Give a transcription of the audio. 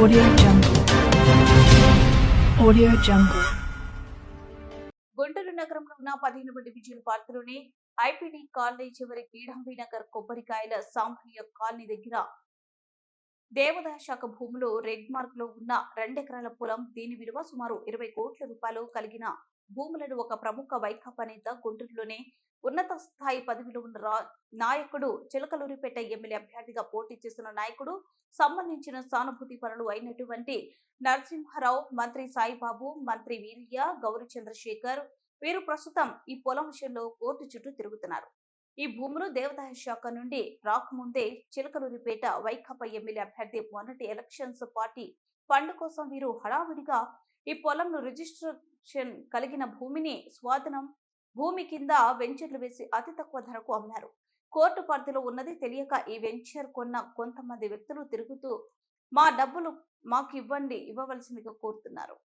Audio Jungle. Audio Jungle. Guntur నగరంలో ఉన్న పదిహేను మంది డివిజన్ పార్కులోని ఐపీడీ కాలనీ చివరి కీడంబి నగర్ కొబ్బరికాయల సాంబయ్య కాలనీ దగ్గర దేవదా శాఖ భూములు రెడ్ మార్క్లో ఉన్న రెండెకరాల పొలం దీని విలువ సుమారు ఇరవై కోట్ల రూపాయలు కలిగిన భూములను ఒక ప్రముఖ వైకాపా నేత గుంటూరులోనే ఉన్నత స్థాయి పదవిలో ఉన్న రా- నాయకుడు చిలకలూరిపేట ఎమ్మెల్యే అభ్యర్థిగా పోటీ చేస్తున్న నాయకుడు సంబంధించిన సానుభూతి పనులు అయినటువంటి నరసింహారావు మంత్రి సాయిబాబు మంత్రి వీరయ్య గౌరి చంద్రశేఖర్ వీరు ప్రస్తుతం ఈ పొలం విషయంలో కోర్టు చుట్టూ తిరుగుతున్నారు. ఈ భూములు దేవదాయ శాఖ నుండి రాకముందే చిలకలూరిపేట వైకాపా ఎమ్మెల్యే అభ్యర్థి మొన్నటి ఎలక్షన్స్ పార్టీ ఫండ్ కోసం వీరు హడావిడిగా ఈ పొలంను రిజిస్ట్రేషన్ కలిగిన భూమిని స్వాధీనం భూమి కింద వెంచర్లు వేసి అతి తక్కువ ధరకు అమ్మారు. కోర్టు పరిధిలో ఉన్నది తెలియక ఈ వెంచర్ కొన్న కొంతమంది వ్యక్తులు తిరుగుతూ మా డబ్బులు మాకు ఇవ్వండి ఇవ్వవలసిందిగా కోరుతున్నారు.